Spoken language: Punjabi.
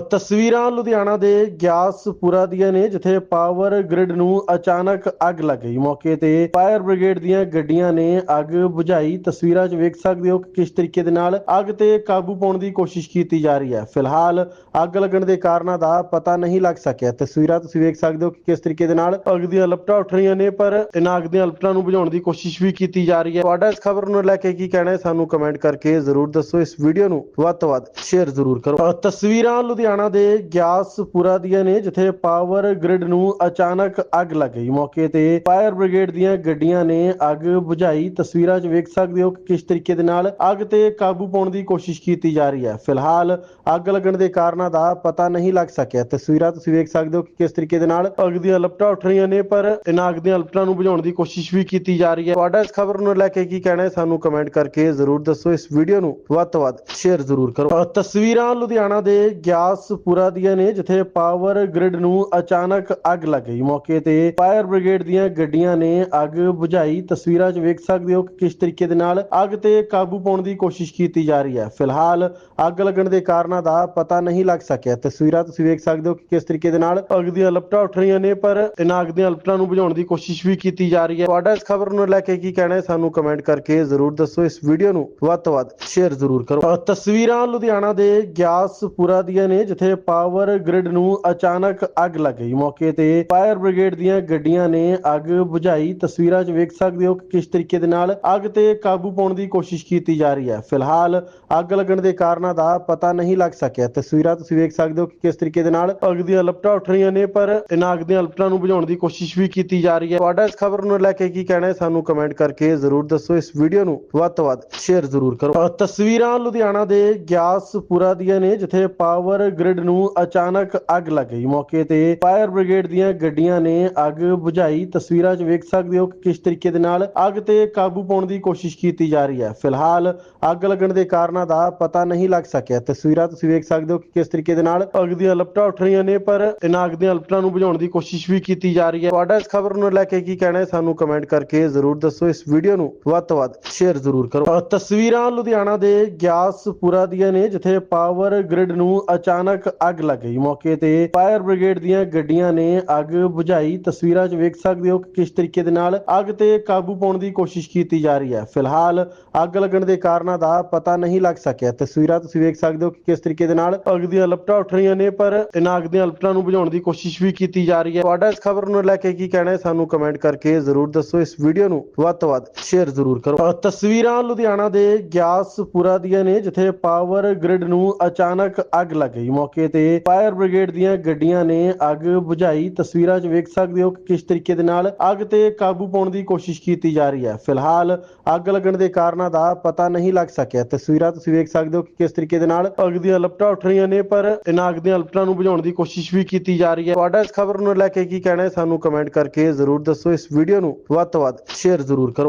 ਤਸਵੀਰਾਂ ਲੁਧਿਆਣਾ ਦੇ ਗਿਆਸਪੁਰਾ ਦੀਆਂ ਨੇ, ਜਿੱਥੇ ਪਾਵਰ ਗ੍ਰਿਡ ਨੂੰ ਅਚਾਨਕ ਅੱਗ ਲੱਗ ਗਈ। ਮੌਕੇ ਤੇ ਫਾਇਰ ਬ੍ਰਿਗੇਡ ਦੀਆਂ ਗੱਡੀਆਂ ਨੇ ਅੱਗ ਬੁਝਾਈ। ਤਸਵੀਰਾਂ 'ਚ ਵੇਖ ਸਕਦੇ ਹੋ ਕਿ ਕਿਸ ਤਰੀਕੇ ਦੇ ਨਾਲ ਅੱਗ ਤੇ ਕਾਬੂ ਪਾਉਣ ਦੀ ਕੋਸ਼ਿਸ਼ ਕੀਤੀ ਜਾ ਰਹੀ ਹੈ। ਫਿਲਹਾਲ ਅੱਗ ਲੱਗਣ ਦੇ ਕਾਰਨਾਂ ਦਾ ਪਤਾ ਨਹੀਂ ਲੱਗ ਸਕਿਆ। ਤਸਵੀਰਾਂ ਤੁਸੀਂ ਵੇਖ ਸਕਦੇ ਹੋ ਕਿ ਕਿਸ ਤਰੀਕੇ ਦੇ ਨਾਲ ਅੱਗ ਦੀਆਂ ਲਪਟਾਂ ਉੱਠ ਰਹੀਆਂ ਨੇ, ਪਰ ਇਹਨਾਂ ਅੱਗ ਦੀਆਂ ਲਪਟਾਂ ਨੂੰ ਬੁਝਾਉਣ ਦੀ ਕੋਸ਼ਿਸ਼ ਵੀ ਕੀਤੀ ਜਾ ਰਹੀ ਹੈ। ਤੁਹਾਡਾ ਇਸ ਖਬਰ ਨੂੰ ਲੈ ਕੇ ਕੀ ਕਹਿਣਾ ਹੈ, ਸਾਨੂੰ ਕਮੈਂਟ ਕਰਕੇ ਜ਼ਰੂਰ ਦੱਸੋ। ਇਸ ਵੀਡੀਓ ਨੂੰ ਵੱਧ ਤੋਂ ਵੱਧ ਸ਼ੇਅਰ ਜ਼ਰੂਰ ਕਰੋ। ਤਸਵੀਰਾਂ ਲੁਧਿਆਣਾ ਦੇ ਗਿਆਸਪੁਰਾ ਦੀਆਂ ਨੇ, ਜਿੱਥੇ ਪਾਵਰ ਗ੍ਰਿਡ ਨੂੰ ਅਚਾਨਕ ਅੱਗ ਲੱਗ ਗਈ। ਮੌਕੇ ਤੇ ਫਾਇਰ ਬ੍ਰਿਗੇਡ ਦੀਆਂ ਗੱਡੀਆਂ ਨੇ ਅੱਗ ਬੁਝਾਈ। ਤਸਵੀਰਾਂ 'ਚ ਵੇਖ ਸਕਦੇ ਹੋ ਕਿ ਕਿਸ ਤਰੀਕੇ ਦੇ ਨਾਲ ਅੱਗ ਤੇ ਕਾਬੂ ਪਾਉਣ ਦੀ ਕੋਸ਼ਿਸ਼ ਕੀਤੀ ਜਾ ਰਹੀ ਹੈ। ਫਿਲਹਾਲ ਅੱਗ ਲੱਗਣ ਦੇ ਕਾਰਨਾਂ ਦਾ ਪਤਾ ਨਹੀਂ ਲੱਗ ਸਕਿਆ। ਤਸਵੀਰਾਂ ਤੁਸੀਂ ਵੇਖ ਸਕਦੇ ਹੋ ਕਿ ਕਿਸ ਤਰੀਕੇ ਦੇ ਨਾਲ ਅੱਗ ਦੀਆਂ ਲਪਟਾਂ ਉੱਠ ਰਹੀਆਂ ਨੇ, ਪਰ ਇਹਨਾਂ ਅੱਗ ਦੀਆਂ ਲਪਟਾਂ ਨੂੰ ਬੁਝਾਉਣ ਦੀ ਕੋਸ਼ਿਸ਼ ਵੀ ਕੀਤੀ ਜਾ ਰਹੀ ਹੈ। ਤੁਹਾਡਾ ਇਸ ਖਬਰ ਨੂੰ ਲੈ ਕੇ ਕੀ ਕਹਿਣਾ ਹੈ, ਸਾਨੂੰ ਕਮੈਂਟ ਕਰਕੇ ਜ਼ਰੂਰ ਦੱਸੋ। ਇਸ ਵੀਡੀਓ ਨੂੰ ਵੱਧ ਤੋਂ ਵੱਧ ਸ਼ੇਅਰ ਜ਼ਰੂਰ ਕਰੋ। ਤਸਵੀਰਾਂ ਲੁਧਿਆਣਾ ਦੇ ਗਿਆਸ ਗਿਆਸਪੁਰਾ ਦੀਆਂ ਨੇ, ਜਿੱਥੇ ਪਾਵਰ ਗ੍ਰਿਡ ਨੂੰ ਅਚਾਨਕ ਅੱਗ ਲੱਗ ਗਈ। ਮੌਕੇ ਤੇ ਫਾਇਰ ਬ੍ਰਿਗੇਡ ਦੀਆਂ ਗੱਡੀਆਂ ਨੇ ਅੱਗ ਬੁਝਾਈ। ਤਸਵੀਰਾਂ 'ਚ ਵੇਖ ਸਕਦੇ ਹੋ ਕਿ ਕਿਸ ਤਰੀਕੇ ਦੇ ਨਾਲ ਅੱਗ ਤੇ ਕਾਬੂ ਪਾਉਣ ਦੀ ਕੋਸ਼ਿਸ਼ ਕੀਤੀ ਜਾ ਰਹੀ ਹੈ। ਫਿਲਹਾਲ ਅੱਗ ਲੱਗਣ ਦੇ ਕਾਰਨਾਂ ਦਾ ਪਤਾ ਨਹੀਂ ਲੱਗ ਸਕਿਆ। ਤਸਵੀਰਾਂ ਤੁਸੀਂ ਵੇਖ ਸਕਦੇ ਹੋ ਕਿ ਕਿਸ ਤਰੀਕੇ ਦੇ ਨਾਲ ਅੱਗ ਦੀਆਂ ਲਪਟਾਂ ਉੱਠ ਰਹੀਆਂ ਨੇ, ਪਰ ਇਹਨਾਂ ਅੱਗ ਦੀਆਂ ਲਪਟਾਂ ਨੂੰ ਬੁਝਾਉਣ ਦੀ ਕੋਸ਼ਿਸ਼ ਵੀ ਕੀਤੀ ਜਾ ਰਹੀ ਹੈ। ਤੁਹਾਡਾ ਇਸ ਖਬਰ ਨੂੰ ਲੈ ਕੇ ਕੀ ਕਹਿਣਾ ਹੈ, ਸਾਨੂੰ ਕਮੈਂਟ ਕਰਕੇ ਜ਼ਰੂਰ ਦੱਸੋ। ਇਸ ਵੀਡੀਓ ਨੂੰ ਵੱਧ ਤੋਂ ਵੱਧ ਸ਼ੇਅਰ ਜ਼ਰੂਰ ਕਰੋ। ਤਸਵੀਰਾਂ ਲੁਧਿਆਣਾ ਦੇ ਗਿਆਸਪੁਰਾ ਦੀਆਂ ਨੇ ਜਿੱਥੇ ਪਾਵਰ ਗ੍ਰਿਡ ਨੂੰ ਅਚਾਨਕ ਅੱਗ ਲੱਗ ਗਈ। ਮੌਕੇ ਤੇ ਫਾਇਰ ਬ੍ਰਿਗੇਡ ਦੀਆਂ ਗੱਡੀਆਂ ਨੇ ਅੱਗ ਬੁਝਾਈ। ਤਸਵੀਰਾਂ 'ਚ ਵੇਖ ਸਕਦੇ ਹੋ ਕਿ ਕਿਸ ਤਰੀਕੇ ਦੇ ਨਾਲ ਅੱਗ ਤੇ ਕਾਬੂ ਪਾਉਣ ਦੀ ਕੋਸ਼ਿਸ਼ ਕੀਤੀ ਜਾ ਰਹੀ ਹੈ। ਫਿਲਹਾਲ ਅੱਗ ਲੱਗਣ ਦੇ ਕਾਰਨਾਂ ਦਾ ਪਤਾ ਨਹੀਂ ਲੱਗ ਸਕਿਆ। ਤਸਵੀਰਾਂ ਤੁਸੀਂ ਵੇਖ ਸਕਦੇ ਹੋ ਕਿ ਕਿਸ ਤਰੀਕੇ ਦੇ ਨਾਲ ਅੱਗ ਦੀਆਂ ਲਪਟਾਂ ਉੱਠ ਰਹੀਆਂ ਨੇ, ਪਰ ਇਹਨਾਂ ਅੱਗ ਦੀਆਂ ਲਪਟਾਂ ਨੂੰ ਬੁਝਾਉਣ ਦੀ ਕੋਸ਼ਿਸ਼ ਵੀ ਕੀਤੀ ਜਾ ਰਹੀ ਹੈ। ਤੁਹਾਡਾ ਇਸ ਖਬਰ ਨੂੰ ਲੈ ਕੇ ਕੀ ਕਹਿਣਾ ਹੈ, ਸਾਨੂੰ ਕਮੈਂਟ ਕਰਕੇ ਜ਼ਰੂਰ ਦੱਸੋ। ਇਸ ਵੀਡੀਓ ਨੂੰ ਵੱਧ ਤੋਂ ਵੱਧ ਸ਼ੇਅਰ ਜ਼ਰੂਰ ਕਰੋ। ਤਸਵੀਰਾਂ ਲੁਧਿਆਣਾ ਦੇ ਗਿਆਸਪੁਰਾ ਦੀਆਂ ਨੇ, ਜਿੱਥੇ ਪਾਵਰ ਗ੍ਰਿਡ ਨੂੰ ਅਚਾਨਕ ਅੱਗ ਲੱਗ ਗਈ। ਮੌਕੇ ਤੇ ਫਾਇਰ ਬ੍ਰਿਗੇਡ ਦੀਆਂ ਗੱਡੀਆਂ ਨੇ ਅੱਗ ਬੁਝਾਈ। ਤਸਵੀਰਾਂ 'ਚ ਵੇਖ ਸਕਦੇ ਹੋ ਕਿ ਕਿਸ ਤਰੀਕੇ ਦੇ ਨਾਲ ਅੱਗ ਤੇ ਕਾਬੂ ਪਾਉਣ ਦੀ ਕੋਸ਼ਿਸ਼ ਕੀਤੀ ਜਾ ਰਹੀ ਹੈ। ਫਿਲਹਾਲ ਅੱਗ ਲੱਗਣ ਦੇ ਕਾਰਨਾਂ ਦਾ ਪਤਾ ਨਹੀਂ ਲੱਗ ਸਕਿਆ। ਤਸਵੀਰਾਂ ਤੁਸੀਂ ਵੇਖ ਸਕਦੇ ਹੋ ਕਿ ਕਿਸ ਤਰੀਕੇ ਦੇ ਨਾਲ ਅੱਗ ਦੀਆਂ ਲਪਟਾਂ ਉੱਠ ਰਹੀਆਂ ਨੇ, ਪਰ ਇਹਨਾਂ ਅੱਗ ਦੀਆਂ ਲਪਟਾਂ ਨੂੰ ਬੁਝਾਉਣ ਦੀ ਕੋਸ਼ਿਸ਼ ਵੀ ਕੀਤੀ ਜਾ ਰਹੀ ਹੈ। ਤੁਹਾਡਾ ਇਸ ਖਬਰ ਨੂੰ ਲੈ ਕੇ ਕੀ ਕਹਿਣਾ ਹੈ, ਸਾਨੂੰ ਕਮੈਂਟ ਕਰਕੇ ਜ਼ਰੂਰ ਦੱਸੋ। ਇਸ ਵੀਡੀਓ ਨੂੰ ਵੱਧ ਤੋਂ ਵੱਧ ਸ਼ੇਅਰ ਜ਼ਰੂਰ ਕਰੋ। ਤਸਵੀਰਾਂ ਲੁਧਿਆਣਾ ਦੇ ਗਿਆਸਪੁਰਾ ਦੀਆਂ ਨੇ, ਜਿੱਥੇ ਪਾਵਰ ਗ੍ਰਿਡ ਨੂੰ ਅਚਾਨਕ ਅਚਾਨਕ ਅੱਗ ਲੱਗ ਗਈ। ਮੌਕੇ ਤੇ ਫਾਇਰ ਬ੍ਰਿਗੇਡ ਦੀਆਂ ਗੱਡੀਆਂ ਨੇ ਅੱਗ ਬੁਝਾਈ। ਤਸਵੀਰਾਂ 'ਚ ਵੇਖ ਸਕਦੇ ਹੋ ਕਿ ਕਿਸ ਤਰੀਕੇ ਦੇ ਨਾਲ ਅੱਗ ਤੇ ਕਾਬੂ ਪਾਉਣ ਦੀ ਕੋਸ਼ਿਸ਼ ਕੀਤੀ ਜਾ ਰਹੀ ਹੈ। ਫਿਲਹਾਲ ਅੱਗ ਲੱਗਣ ਦੇ ਕਾਰਨਾਂ ਦਾ ਪਤਾ ਨਹੀਂ ਲੱਗ ਸਕਿਆ। ਤਸਵੀਰਾਂ ਤੁਸੀਂ ਵੇਖ ਸਕਦੇ ਹੋ ਕਿ ਕਿਸ ਤਰੀਕੇ ਦੇ ਨਾਲ ਅੱਗ ਦੀਆਂ ਲਪਟਾਂ ਉੱਠ ਰਹੀਆਂ ਨੇ, ਪਰ ਇਹਨਾਂ ਅੱਗ ਦੀਆਂ ਲਪਟਾਂ ਨੂੰ ਬੁਝਾਉਣ ਦੀ ਕੋਸ਼ਿਸ਼ ਵੀ ਕੀਤੀ ਜਾ ਰਹੀ ਹੈ। ਤੁਹਾਡਾ ਇਸ ਖਬਰ ਨੂੰ ਲੈ ਕੇ ਕੀ ਕਹਿਣਾ ਹੈ, ਸਾਨੂੰ ਕਮੈਂਟ ਕਰਕੇ ਜ਼ਰੂਰ ਦੱਸੋ। ਇਸ ਵੀਡੀਓ ਨੂੰ ਵੱਧ ਤੋਂ ਵੱਧ ਸ਼ੇਅਰ ਜ਼ਰੂਰ ਕਰੋ। ਤਸਵੀਰਾਂ ਲੁਧਿਆਣਾ ਦੇ ਗਿਆਸਪੁਰਾ ਦੀਆਂ ਨੇ, ਜਿੱਥੇ ਪਾਵਰ ਗ੍ਰਿਡ ਨੂੰ ਅਚਾਨਕ ਅੱਗ ਲੱਗ ਗਈ। ਮੌਕੇ ਤੇ ਫਾਇਰ ਬ੍ਰਿਗੇਡ ਦੀਆਂ ਗੱਡੀਆਂ ਨੇ ਅੱਗ ਬੁਝਾਈ। ਤਸਵੀਰਾਂ 'ਚ ਵੇਖ ਸਕਦੇ ਹੋ ਕਿ ਕਿਸ ਤਰੀਕੇ ਦੇ ਨਾਲ ਅੱਗ ਤੇ ਕਾਬੂ ਪਾਉਣ ਦੀ ਕੋਸ਼ਿਸ਼ ਕੀਤੀ ਜਾ ਰਹੀ ਹੈ। ਫਿਲਹਾਲ ਅੱਗ ਲੱਗਣ ਦੇ ਕਾਰਨਾਂ ਦਾ ਪਤਾ ਨਹੀਂ ਲੱਗ ਸਕਿਆ। ਤਸਵੀਰਾਂ ਤੁਸੀਂ ਵੇਖ ਸਕਦੇ ਹੋ ਕਿ ਕਿਸ ਤਰੀਕੇ ਦੇ ਨਾਲ ਅੱਗ ਦੀਆਂ ਲਪਟਾਂ ਉੱਠ ਰਹੀਆਂ ਨੇ, ਪਰ ਇਹਨਾਂ ਅੱਗ ਦੀਆਂ ਲਪਟਾਂ ਨੂੰ ਬੁਝਾਉਣ ਦੀ ਕੋਸ਼ਿਸ਼ ਵੀ ਕੀਤੀ ਜਾ ਰਹੀ ਹੈ। ਤੁਹਾਡਾ ਇਸ ਖਬਰ ਨੂੰ ਲੈ ਕੇ ਕੀ ਕਹਿਣਾ ਹੈ, ਸਾਨੂੰ ਕਮੈਂਟ ਕਰਕੇ ਜ਼ਰੂਰ ਦੱਸੋ। ਇਸ ਵੀਡੀਓ ਨੂੰ ਵੱਧ ਤੋਂ ਵੱਧ ਸ਼ੇਅਰ ਜ਼ਰੂਰ ਕਰੋ।